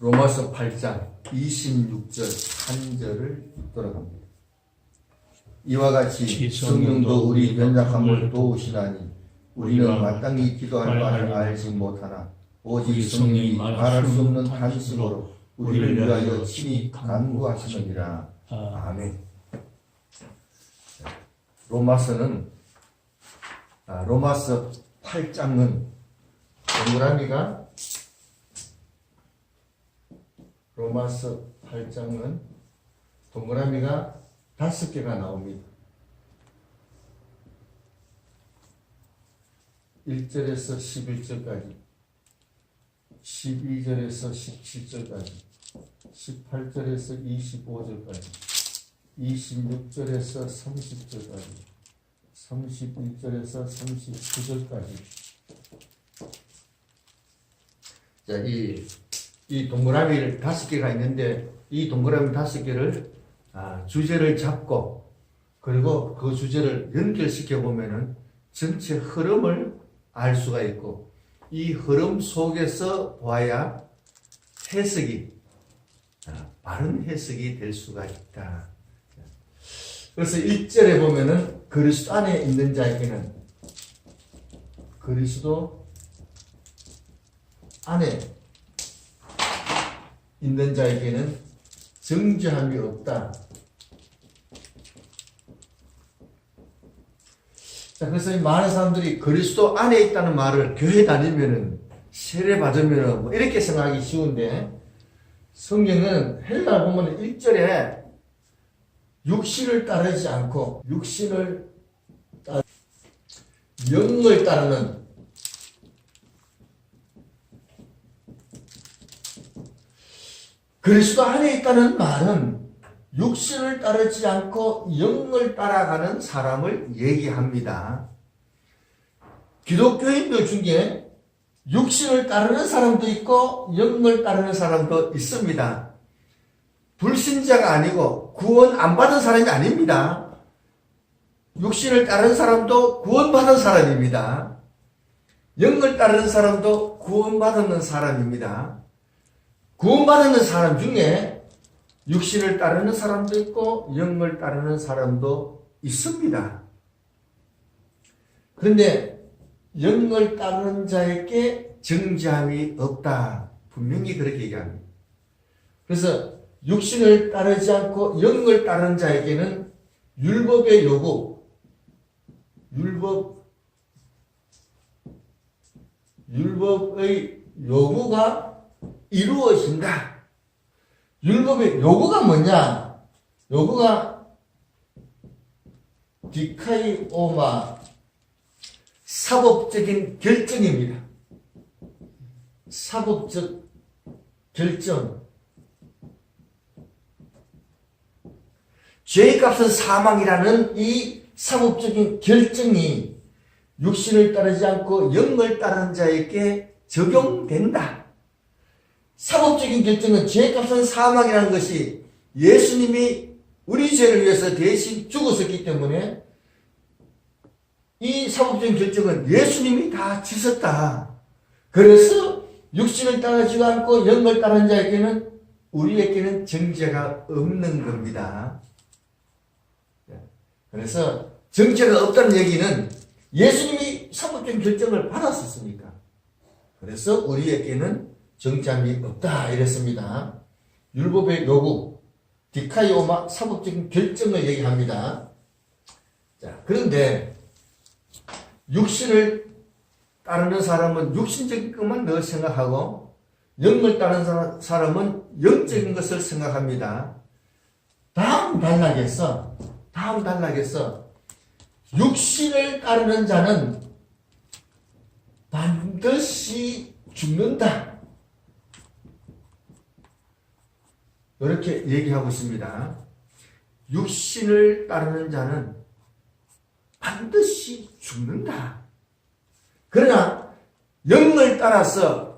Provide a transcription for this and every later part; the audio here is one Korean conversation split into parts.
로마서 8장 26절 한 절을 돌아갑니다. 이와 같이 성령도 우리 연약함을 도우시나니 우리는 마땅히 기도할 바를 알지 못하나 오직 성령이 말할 수 없는 탄식으로 우리를 위하여 친히 간구하시느니라. 아, 아멘. 로마서는 아, 로마서 8장은 동그라미가 로마서 8장은 동그라미가 다섯 개가 나옵니다. 1절에서 11절까지 12절에서 17절까지 18절에서 25절까지 26절에서 30절까지 31절에서 39절까지 자, 이, 이 동그라미를 다섯 개가 있는데 이 동그라미 다섯 개를 아, 주제를 잡고 그리고 그 주제를 연결시켜 보면은 전체 흐름을 알 수가 있고 이 흐름 속에서 봐야 해석이 아, 바른 해석이 될 수가 있다. 그래서 1절에 보면은 그리스도 안에 있는 자에게는 그리스도 안에 있는 자에게는 정죄함이 없다. 자, 그래서 이 많은 사람들이 그리스도 안에 있다는 말을 교회 다니면은 세례 받으면은 뭐 이렇게 생각하기 쉬운데 성경은 헬라 보면 1절에 육신을 따르지 않고 육신을 따 영을 따르는 그리스도 안에 있다는 말은 육신을 따르지 않고 영을 따라가는 사람을 얘기합니다. 기독교인들 중에 육신을 따르는 사람도 있고 영을 따르는 사람도 있습니다. 불신자가 아니고 구원 안 받은 사람이 아닙니다. 육신을 따르는 사람도 구원받은 사람입니다. 영을 따르는 사람도 구원받는 사람입니다. 구원받는 사람 중에 육신을 따르는 사람도 있고 영을 따르는 사람도 있습니다. 그런데 영을 따르는 자에게 정죄함이 없다. 분명히 그렇게 얘기합니다. 그래서 육신을 따르지 않고 영을 따르는 자에게는 율법의 요구, 율법, 율법의 요구가 이루어진다. 율법의 요구가 뭐냐? 요구가 디카이오마 사법적인 결정입니다. 사법적 결정. 죄의 값은 사망이라는 이 사법적인 결정이 육신을 따르지 않고 영을 따르는 자에게 적용된다. 사법적인 결정은 죄의 값은 사망이라는 것이 예수님이 우리 죄를 위해서 대신 죽었었기 때문에 이 사법적인 결정은 예수님이 다 지셨다. 그래서 육신을 따르지 않고 영을 따르는 자에게는 우리에게는 정죄가 없는 겁니다. 그래서 정죄가 없다는 얘기는 예수님이 사법적인 결정을 받았었으니까. 그래서 우리에게는 정죄함이 없다 이랬습니다. 율법의 요구, 디카이오마 사법적인 결정을 얘기합니다. 자, 그런데 육신을 따르는 사람은 육신적인 것만 늘 생각하고 영을 따르는 사람은 영적인 것을 생각합니다. 다음 단락에서 다음 단락에서 육신을 따르는 자는 반드시 죽는다. 이렇게 얘기하고 있습니다. 육신을 따르는 자는 반드시 죽는다. 그러나 영을 따라서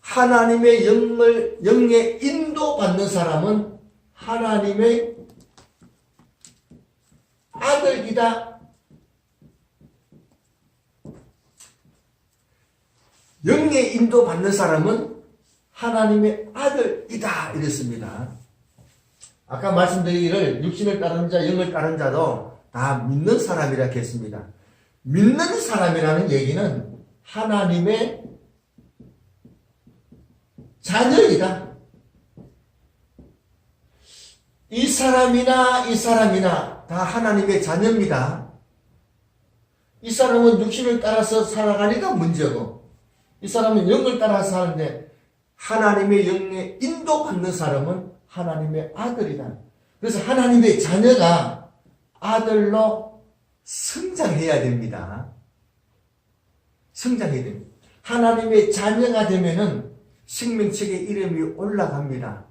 하나님의 영을 영의 인도받는 사람은 하나님의 아들이다. 영의 인도받는 사람은 하나님의 아들이다 이랬습니다. 아까 말씀드리기를 육신을 따르는 자, 영을 따르는 자도 다 믿는 사람이라 했습니다. 믿는 사람이라는 얘기는 하나님의 자녀이다. 이 사람이나 이 사람이나 다 하나님의 자녀입니다. 이 사람은 육신을 따라서 살아가니까 문제고, 이 사람은 영을 따라서 사는데, 하나님의 영에 인도받는 사람은 하나님의 아들이다. 그래서 하나님의 자녀가 아들로 성장해야 됩니다. 성장해야 됩니다. 하나님의 자녀가 되면은 생명책의 이름이 올라갑니다.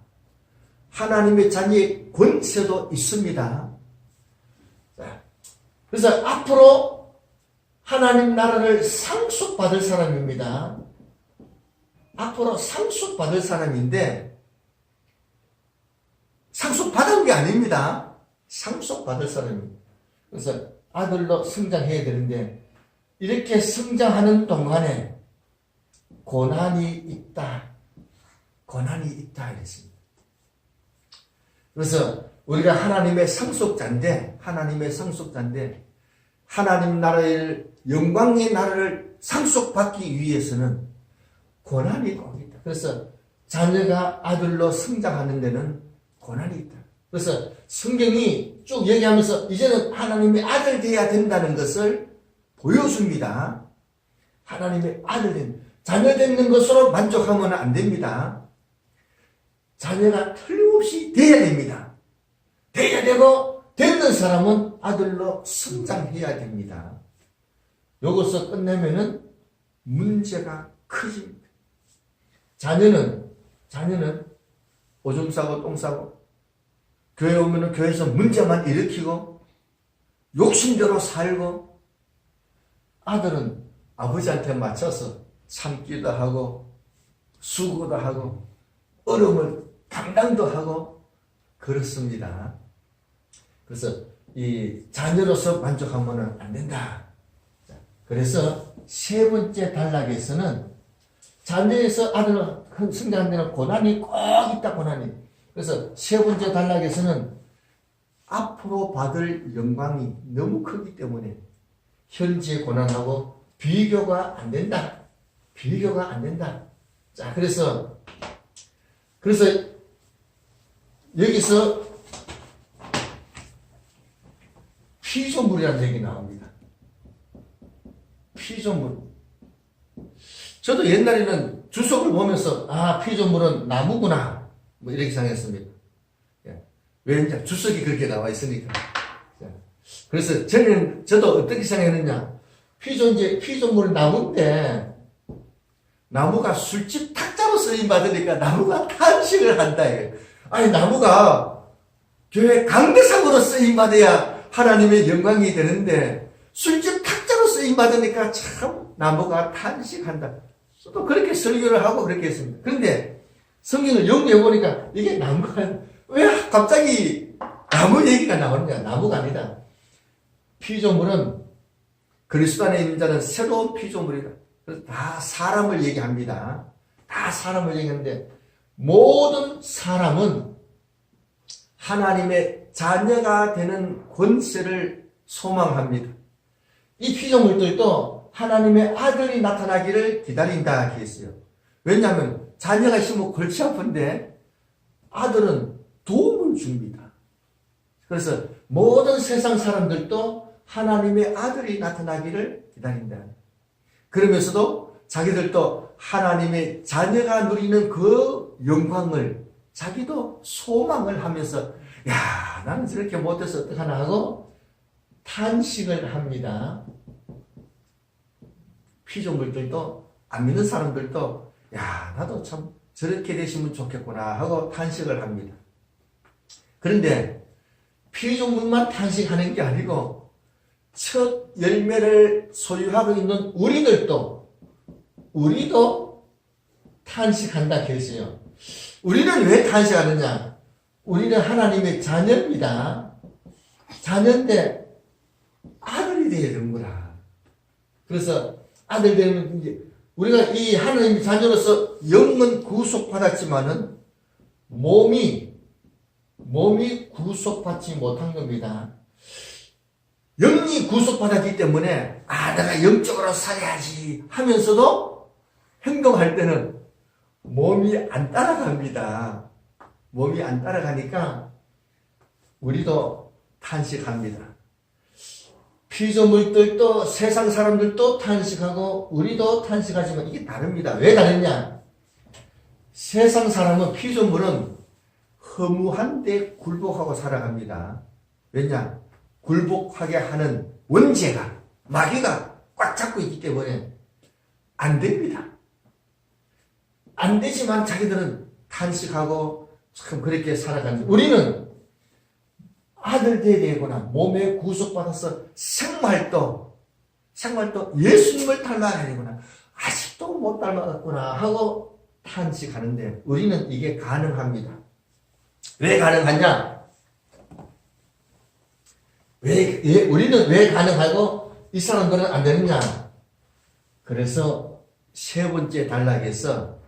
하나님의 자녀의 권세도 있습니다. 자, 그래서 앞으로 하나님 나라를 상속받을 사람입니다. 앞으로 상속받을 사람인데 상속받은 게 아닙니다. 상속받을 사람입니다. 그래서 아들로 성장해야 되는데 이렇게 성장하는 동안에 고난이 있다. 고난이 있다 이랬습니다. 그래서 우리가 하나님의 상속자인데 하나님의 상속자인데 하나님 나라의 영광의 나라를 상속받기 위해서는 고난이 꼭 있다. 그래서 자녀가 아들로 성장하는 데는 고난이 있다. 그래서 성경이 쭉 얘기하면서 이제는 하나님의 아들 돼야 된다는 것을 보여줍니다. 하나님의 아들 된 자녀 되는 것으로 만족하면 안 됩니다. 자녀가 틀림없이 돼야 됩니다. 돼야 되고 됐는 사람은 아들로 성장해야 됩니다. 여기서 끝내면은 문제가 커집니다. 자녀는 자녀는 오줌 싸고 똥 싸고 교회 오면은 교회에서 문제만 일으키고 욕심대로 살고 아들은 아버지한테 맞춰서 참기도 하고 수고도 하고 어려움을 감당도 하고 그렇습니다. 그래서 이 자녀로서 만족하면 안 된다. 자, 그래서 세 번째 단락에서는 자녀에서 아들로 성장하는 데는 고난이 꼭 있다 고난이. 그래서 세 번째 단락에서는 앞으로 받을 영광이 너무 크기 때문에 현재 고난하고 비교가 안 된다. 비교가 안 된다. 자, 그래서 그래서 여기서 피조물이라는 얘기 나옵니다. 피조물. 저도 옛날에는 주석을 보면서 아 피조물은 나무구나 뭐 이렇게 생각했습니다. 예. 왜 이제 주석이 그렇게 나와 있으니까. 예. 그래서 저는 저도 어떻게 생각했느냐 이제 피조물은 나무인데 나무가 술집 탁자로 쓰임 받으니까 나무가 탄식을 한다. 이거예요. 아니 나무가 교회 강대상으로 쓰임 받아야 하나님의 영광이 되는데 술집 탁자로 쓰임 받으니까 참 나무가 탄식한다. 또 그렇게 설교를 하고 그렇게 했습니다. 그런데 성경을 연구해 보니까 이게 나무가 왜 갑자기 나무 얘기가 나오느냐? 나무가 아니다. 피조물은 그리스도 안에 있는 자는 새로운 피조물이다. 그래서 다 사람을 얘기합니다. 다 사람을 얘기하는데 모든 사람은 하나님의 자녀가 되는 권세를 소망합니다. 이 피조물들도 하나님의 아들이 나타나기를 기다린다 했어요. 왜냐하면 자녀가 있으면 골치 아픈데 아들은 도움을 줍니다. 그래서 모든 세상 사람들도 하나님의 아들이 나타나기를 기다린다. 그러면서도 자기들도 하나님의 자녀가 누리는 그 영광을 자기도 소망을 하면서 야 나는 저렇게 못해서 어떡하나 하고 탄식을 합니다. 피조물들도 안 믿는 사람들도 야 나도 참 저렇게 되시면 좋겠구나 하고 탄식을 합니다. 그런데 피조물만 탄식하는 게 아니고 첫 열매를 소유하고 있는 우리들도 우리도 탄식한다 했어요. 우리는 왜 탄식하느냐? 우리는 하나님의 자녀입니다. 자녀인데 아들이 되야 되는구나. 그래서 아들 되면 이제 우리가 이 하나님 자녀로서 영은 구속받았지만은 몸이 몸이 구속받지 못한 겁니다. 영이 구속받았기 때문에 아 내가 영적으로 살아야지 하면서도 행동할 때는 몸이 안 따라갑니다. 몸이 안 따라가니까 우리도 탄식합니다. 피조물들도 세상 사람들도 탄식하고 우리도 탄식하지만 이게 다릅니다. 왜 다르냐? 세상 사람은 피조물은 허무한데 굴복하고 살아갑니다. 왜냐? 굴복하게 하는 원죄가 마귀가 꽉 잡고 있기 때문에 안 됩니다. 안 되지만 자기들은 탄식하고 참 그렇게 살아가는 우리는 아들 돼야 되거나 몸에 구속받아서 생활도 생활도 예수님을 닮아야 되거나 아직도 못 닮아갔구나 하고 탄식하는데 우리는 이게 가능합니다. 왜 가능하냐? 왜, 왜 우리는 왜 가능하고 이 사람들은 안 되느냐? 그래서 세 번째 단락에서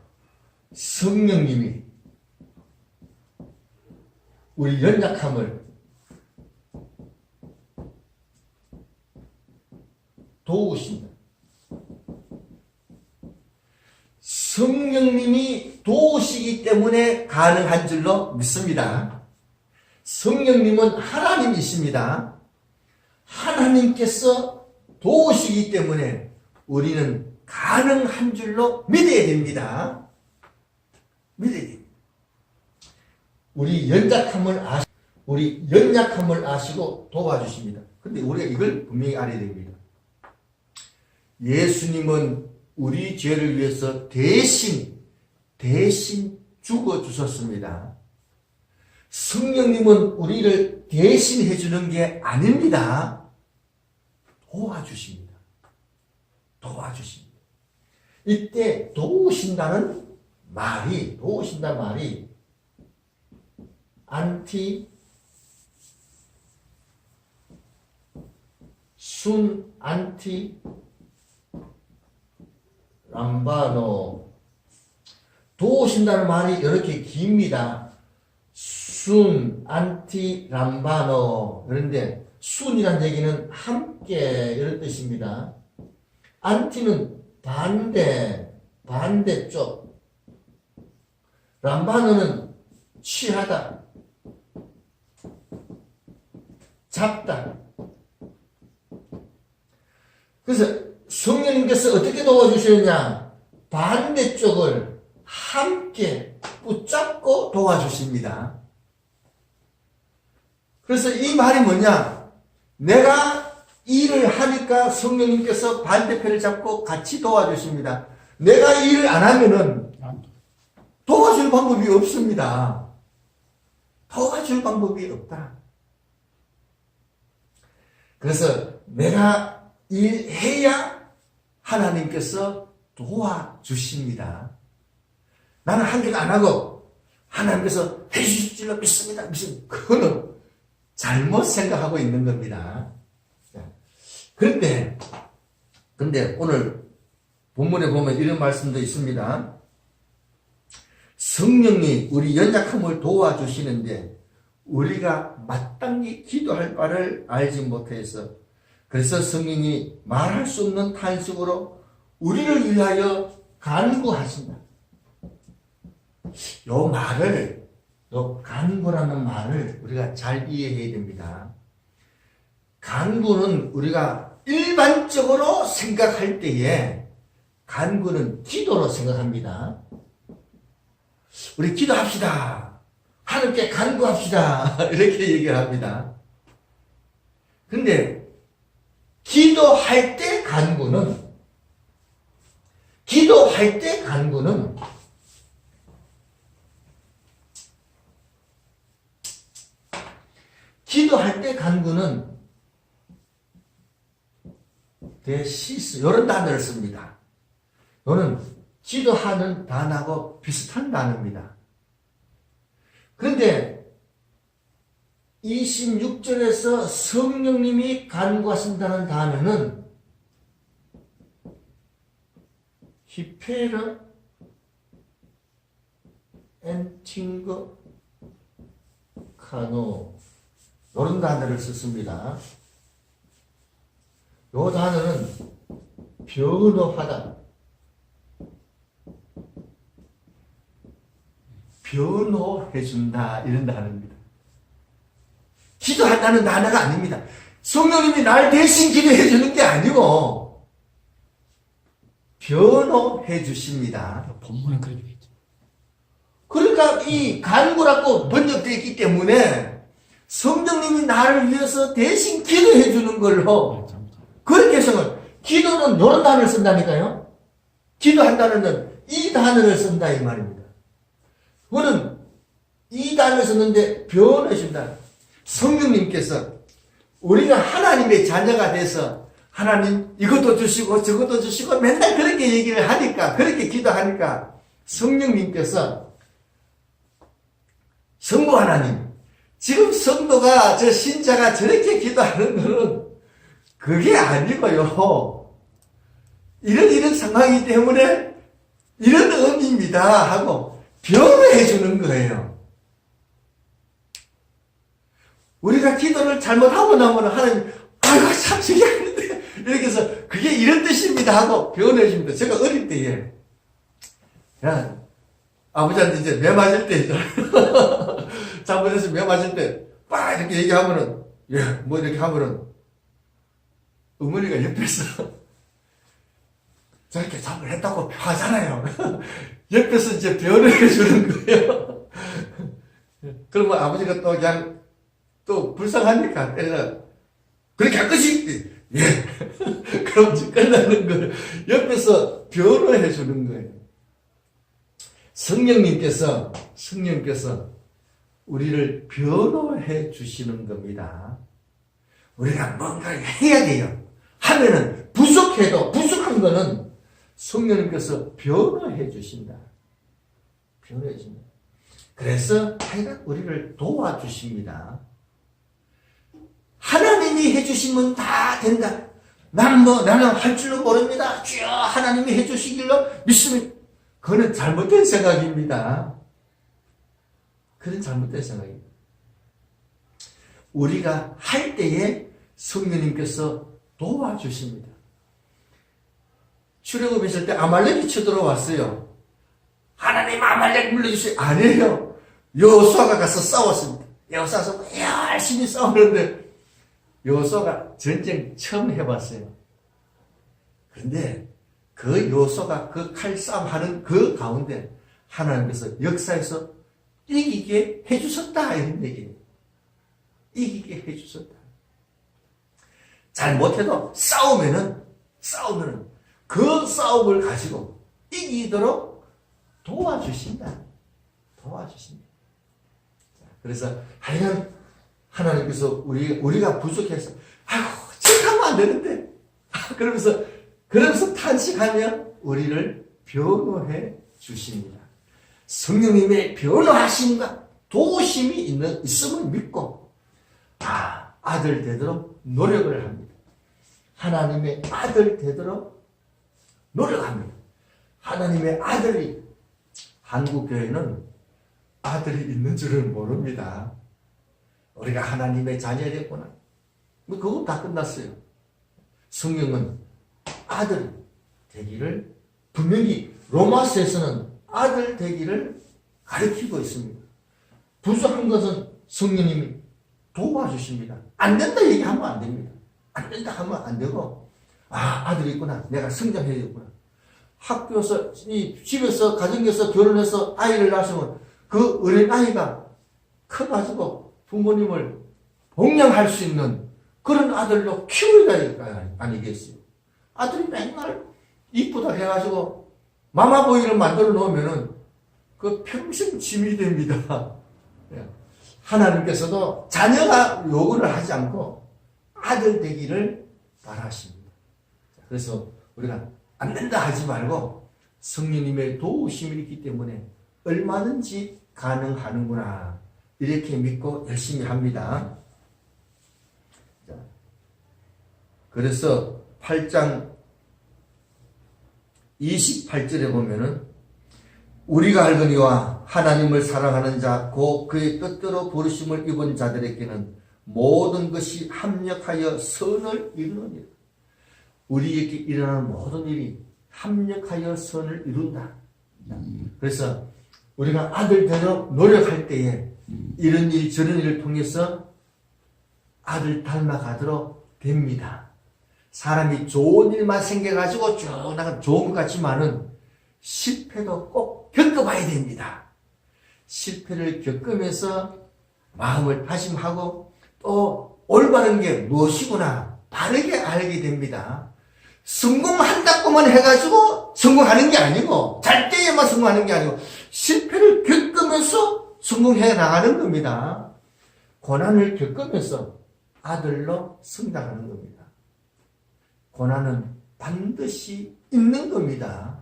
성령님이 우리 연약함을 도우신다. 성령님이 도우시기 때문에 가능한 줄로 믿습니다. 성령님은 하나님이십니다. 하나님께서 도우시기 때문에 우리는 가능한 줄로 믿어야 됩니다. 믿어야 됩니다. 우리 연약함을 아시, 우리 연약함을 아시고 도와주십니다. 근데 우리가 이걸 분명히 알아야 됩니다. 예수님은 우리 죄를 위해서 대신, 대신 죽어 주셨습니다. 성령님은 우리를 대신 해주는 게 아닙니다. 도와주십니다. 도와주십니다. 이때 도우신다는 말이, 도우신다는 말이 안티, 순, 안티, 람바노. 도우신다는 말이 이렇게 깁니다. 순, 안티, 람바노. 그런데 순이란 얘기는 함께 이런 뜻입니다. 안티는 반대, 반대쪽. 람바노는 취하다, 작다. 그래서 성령님께서 어떻게 도와주시느냐? 반대쪽을 함께 붙잡고 도와주십니다. 그래서 이 말이 뭐냐? 내가 일을 하니까 성령님께서 반대편을 잡고 같이 도와주십니다. 내가 일을 안 하면은 도와줄 방법이 없습니다. 도와줄 방법이 없다. 그래서 내가 일해야 하나님께서 도와주십니다. 나는 한 개도 안 하고 하나님께서 해주실 줄로 믿습니다. 무슨 그거는 잘못 생각하고 있는 겁니다. 그런데 근데 오늘 본문에 보면 이런 말씀도 있습니다. 성령이 우리 연약함을 도와주시는데 우리가 마땅히 기도할 바를 알지 못해서 그래서 성령이 말할 수 없는 탄식으로 우리를 위하여 간구하신다. 요 말을 요 간구라는 말을 우리가 잘 이해해야 됩니다. 간구는 우리가 일반적으로 생각할 때에 간구는 기도로 생각합니다. 우리 기도합시다. 하나님께 간구합시다. 이렇게 얘기를 합니다. 근데 기도할 때 간구는 기도할 때 간구는 기도할 때 간구는 대시스 이런 단어를 씁니다. 이거는 기도하는 단어하고 비슷한 단어입니다. 그런데 26절에서 성령님이 간구하신다는 단어는 히페르 엔팅거 카노 이런 단어를 썼습니다. 요 단어는 변호하다. 변호해준다. 이런 단어입니다. 기도한다는 단어가 아닙니다. 성령님이 날 대신 기도해 주는 게 아니고, 변호해 주십니다. 본문은 그렇게 돼 있죠. 그러니까 이 간구라고 번역되어 있기 때문에 성령님이 나를 위해서 대신 기도해 주는 걸로. 그렇게 해석을 기도는 이런 단어를 쓴다니까요. 기도한다는 이 단어를 쓴다 이 말입니다. 그거는 이 단어를 썼는데 변해 준다. 성령님께서 우리가 하나님의 자녀가 돼서 하나님 이것도 주시고 저것도 주시고 맨날 그렇게 얘기를 하니까 그렇게 기도하니까 성령님께서 성부 하나님 지금 성도가 저 신자가 저렇게 기도하는 거는 그게 아니고요. 이런 이런 상황이기 때문에 이런 의미입니다 하고 변호해 주는 거예요. 우리가 기도를 잘못하고 나면 하나님 아이고 참 아닌데 이렇게 해서 그게 이런 뜻입니다 하고 변호해 줍니다. 제가 어릴 때에 야 아버지한테 이제 매 맞을 때 잘못해서 매 맞을 때 빡 이렇게 얘기하면은 예 뭐 이렇게 하면은 어머니가 옆에서 저렇게 잘못했다고 하잖아요. 옆에서 이제 변호해 주는 거예요. 그러면 아버지가 또 그냥 또 불쌍하니까 때려 그렇게 할 것이 예 그럼 끝나는 걸 옆에서 변호해 주는 거예요. 성령님께서 성령님께서 우리를 변호해 주시는 겁니다. 우리가 뭔가 해야 돼요. 하면은 부족해도 부족한 거는 성령님께서 변호해 주신다. 변호해 주신다. 그래서 하여간 우리를 도와주십니다. 하나님이 해주시면 다 된다. 나는 뭐, 나는 할 줄은 모릅니다. 주여 하나님이 해주시길로 믿습니다. 그거는 잘못된 생각입니다. 그런 잘못된 생각입니다. 우리가 할 때에 성령님께서 도와주십니다. 출애굽 있을 때 아말렉이 쳐들어왔어요. 하나님 아말렉 물려주세요. 아니에요. 여호수아가 가서 싸웠습니다. 여호수아서 열심히 싸우는데 여호수아가 전쟁 처음 해봤어요. 그런데 그 여호수아가 그 칼싸움 하는 그 가운데 하나님께서 역사에서 이기게 해주셨다 이런 얘기예요. 이기게 해주셨다. 잘 못해도 싸우면은 싸우면은 그 싸움을 가지고 이기도록 도와주신다. 도와주신다. 자, 그래서 하여간 하나님께서 우리 우리가 부족해서 아이고 지금 하면 안 되는데 그러면서 그러면서 탄식하며 우리를 변호해 주십니다. 성령님의 변호하심과 도우심이 있는 있음을 믿고 아 아들 되도록 노력을 합니다. 하나님의 아들 되도록 노력합니다. 하나님의 아들이 한국 교회는 아들이 있는 줄은 모릅니다. 우리가 하나님의 자녀됐구나. 뭐 그거 다 끝났어요. 성령은 아들 되기를 분명히 로마서에서는 아들 되기를 가르치고 있습니다. 부족한 것은 성령님이 도와주십니다. 안 된다 얘기하면 안 됩니다. 안 된다 하면 안 되고 아 아들이 있구나 내가 성장해야겠구나 학교에서 이 집에서 가정에서 결혼해서 아이를 낳으면 그 어린 아이가 커가지고 부모님을 봉양할 수 있는 그런 아들로 거 아니겠어요? 아들이 맨날 이쁘다 해가지고 마마보이를 만들어 놓으면은 그 평생 짐이 됩니다. 예. 하나님께서도 자녀가 요구를 하지 않고 아들 되기를 바라십니다. 그래서 우리가 안 된다 하지 말고 성령님의 도우심이 있기 때문에 얼마든지 가능하는구나. 이렇게 믿고 열심히 합니다. 자, 그래서 8장 28절에 보면은 우리가 알거니와 하나님을 사랑하는 자, 곧 그의 뜻대로 부르심을 입은 자들에게는 모든 것이 합력하여 선을 이루느니라. 우리에게 일어나는 모든 일이 합력하여 선을 이룬다. 그래서 우리가 아들 되려 노력할 때에 이런 일 저런 일을 통해서 아들 닮아가도록 됩니다. 사람이 좋은 일만 생겨가지고 쭉 나가 좋은 것 같지만은 실패도 꼭 겪어봐야 됩니다. 실패를 겪으면서 마음을 다짐하고 또 올바른 게 무엇이구나 바르게 알게 됩니다. 성공한다고만 해가지고 성공하는 게 아니고 잘 때에만 성공하는 게 아니고 실패를 겪으면서 성공해 나가는 겁니다. 고난을 겪으면서 아들로 성장하는 겁니다. 고난은 반드시 있는 겁니다.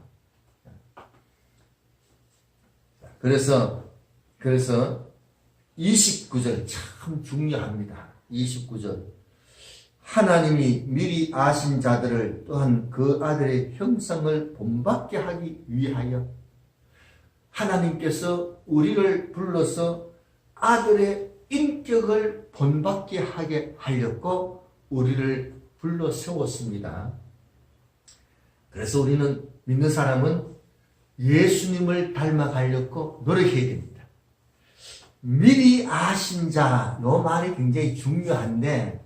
그래서 그래서 29절 참 중요합니다. 29절 하나님이 미리 아신 자들을 또한 그 아들의 형상을 본받게 하기 위하여 하나님께서 우리를 불러서 아들의 인격을 본받게 하게 하려고 우리를 불러 세웠습니다. 그래서 우리는 믿는 사람은 예수님을 닮아가려고 노력해야 됩니다. 미리 아신 자, 요 말이 굉장히 중요한데,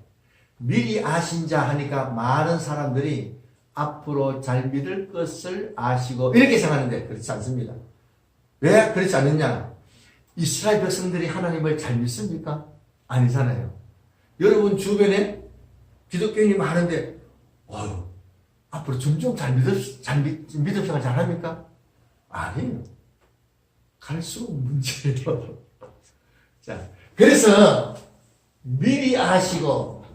미리 아신 자 하니까 많은 사람들이 앞으로 잘 믿을 것을 아시고, 이렇게 생각하는데, 그렇지 않습니다. 왜 그렇지 않느냐? 이스라엘 백성들이 하나님을 잘 믿습니까? 아니잖아요. 여러분 주변에 기독교인이 많은데, 어휴, 앞으로 점점 잘 믿을, 잘 믿, 믿음 생활 잘 합니까? 아니에요. 갈수록 문제예요. 자, 그래서 미리 아시고,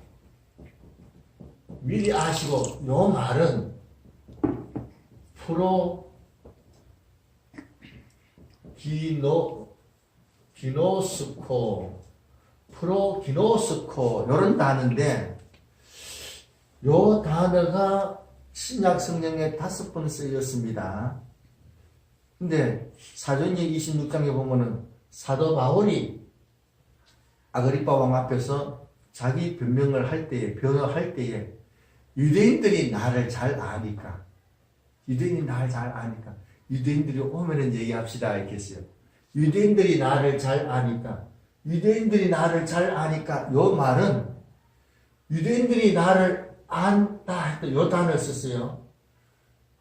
미리 아시고, 요 말은 프로 기노, 기노스코, 프로 기노스코, 요런 단어인데, 요 단어가 신약 성경에 다섯 번 쓰였습니다. 근데 사도행전 26장에 보면은 사도 바울이 아그리파 왕 앞에서 자기 변명을 할 때에 변호할 때에 유대인들이 나를 잘 아니까 유대인이 나를 잘 아니까 유대인들이 오면은 얘기합시다 했어요. 유대인들이 나를 잘 아니까 유대인들이 나를 잘 아니까 요 말은 유대인들이 나를 안다 했다 요 단어를 썼어요.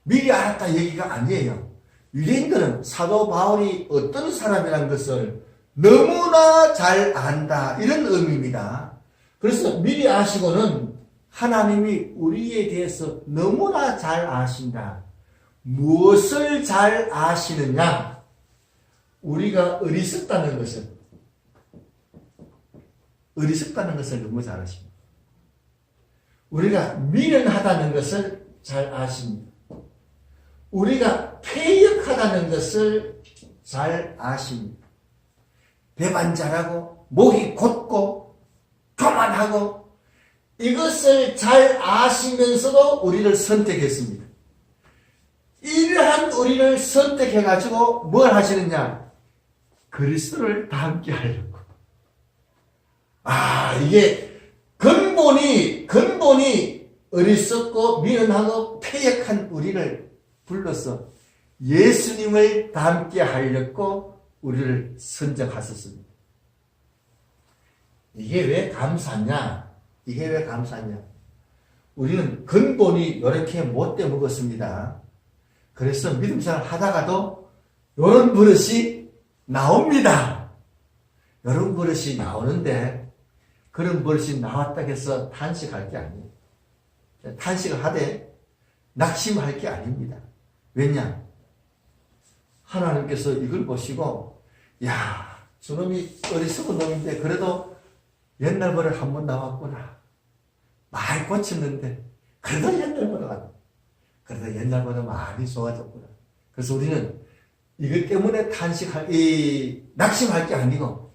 미리 알았다 얘기가 아니에요. 유대인들은 사도 바울이 어떤 사람이라는 것을 너무나 잘 안다. 이런 의미입니다. 그래서 미리 아시고는 하나님이 우리에 대해서 너무나 잘 아신다. 무엇을 잘 아시느냐? 우리가 어리석다는 것을, 어리석다는 것을 너무 잘 아십니다. 우리가 미련하다는 것을 잘 아십니다. 우리가 폐역하다는 것을 잘 아십니다. 배반자라고 목이 곧고 교만하고 이것을 잘 아시면서도 우리를 선택했습니다. 이러한 우리를 선택해가지고 뭘 하시느냐? 그리스도를 닮게 하려고. 아, 이게 근본이, 근본이 어리석고 미련하고 폐역한 우리를 불러서 예수님을 닮게 하려고 우리를 선정하셨습니다. 이게 왜 감사냐? 이게 왜 감사냐? 우리는 근본이 이렇게 못돼 먹었습니다. 그래서 믿음생활 하다가도 이런 버릇이 나옵니다. 이런 버릇이 나오는데 그런 버릇이 나왔다 해서 탄식할 게 아니에요. 탄식을 하되 낙심할 게 아닙니다. 왜냐? 하나님께서 이걸 보시고, 야, 저놈이 어리석은 놈인데, 그래도 옛날 버릇 한 번 나왔구나. 많이 고쳤는데, 그래도 옛날 버릇 안, 그래도 옛날 버릇 많이 좋아졌구나. 그래서 우리는 이것 때문에 탄식할, 이, 낙심할 게 아니고,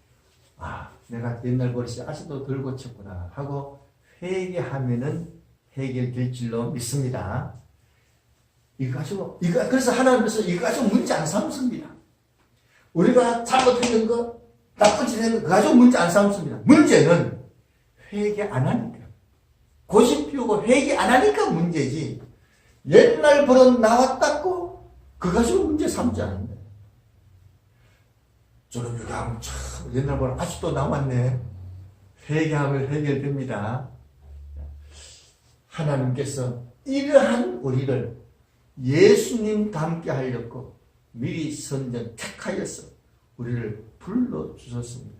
아, 내가 옛날 버릇이 아직도 덜 고쳤구나. 하고 회개하면은 해결될 줄로 믿습니다. 이거 가지고, 이거, 그래서 하나님께서 이거 가지고 문제 안 삼습니다. 우리가 잘못했는 거, 나쁜 짓 했는 거, 가지고 문제 안 삼습니다. 문제는 회개 안 하니까. 고집 피우고 회개 안 하니까 문제지. 옛날 버릇 나왔다고, 가지고 문제 삼지 않는다. 저는 하면 참, 옛날 버릇 아직도 남았네. 회개하면 해결됩니다. 하나님께서 이러한 우리를 예수님 닮게 하려고 미리 선전 택하여서 우리를 불러주셨습니다.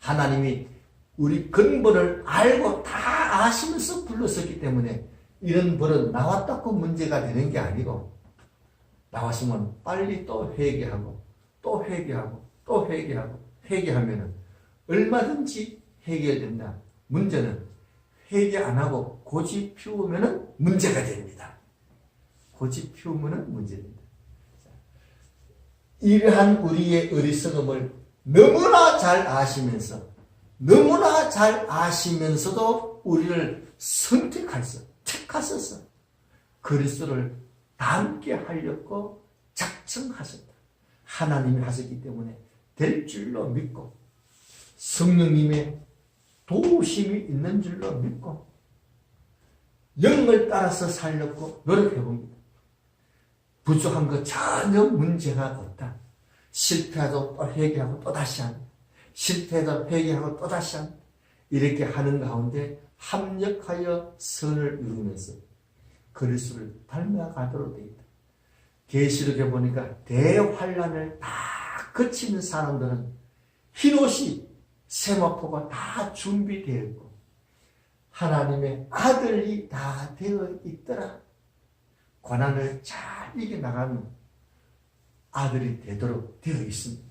하나님이 우리 근본을 알고 다 아시면서 불렀었기 때문에 이런 벌은 나왔다고 문제가 되는 게 아니고 나왔으면 빨리 또 회개하고 또 회개하고 또 회개하고 회개하면은 얼마든지 해결된다. 문제는 회개 안 하고 고집 피우면은 문제가 됩니다. 고집 피우면은 문제됩니다. 자, 이러한 우리의 어리석음을 너무나 잘 아시면서 너무나 잘 아시면서도 우리를 선택하셔 택하셔서 그리스도를 닮게 하려고 작정하셨다. 하나님이 하셨기 때문에 될 줄로 믿고 성령님의 도우심이 있는 줄로 믿고 영을 따라서 살려고 노력해 봅니다. 부족한 거 전혀 문제가 없다. 실패해도 또 회개하고 또 다시 합니다. 실패해도 회개하고 또 다시 합니다. 이렇게 하는 가운데 합력하여 선을 이루면서 그리스도를 닮아가도록 되어 있다. 계시록에 보니까 대환란을 다 거치는 사람들은 흰옷이 세마포가 다 준비되어 있고 하나님의 아들이 다 되어 있더라. 고난을 잘 이겨나가는 아들이 되도록 되어 있습니다.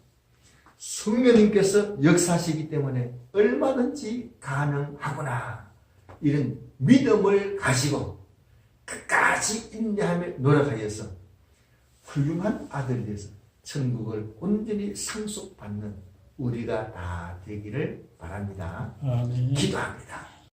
성령님께서 역사시기 때문에 얼마든지 가능하구나. 이런 믿음을 가지고 끝까지 인내하며 노력하여서 훌륭한 아들이 돼서 천국을 온전히 상속받는 우리가 다 되기를 바랍니다. 아멘. 기도합니다.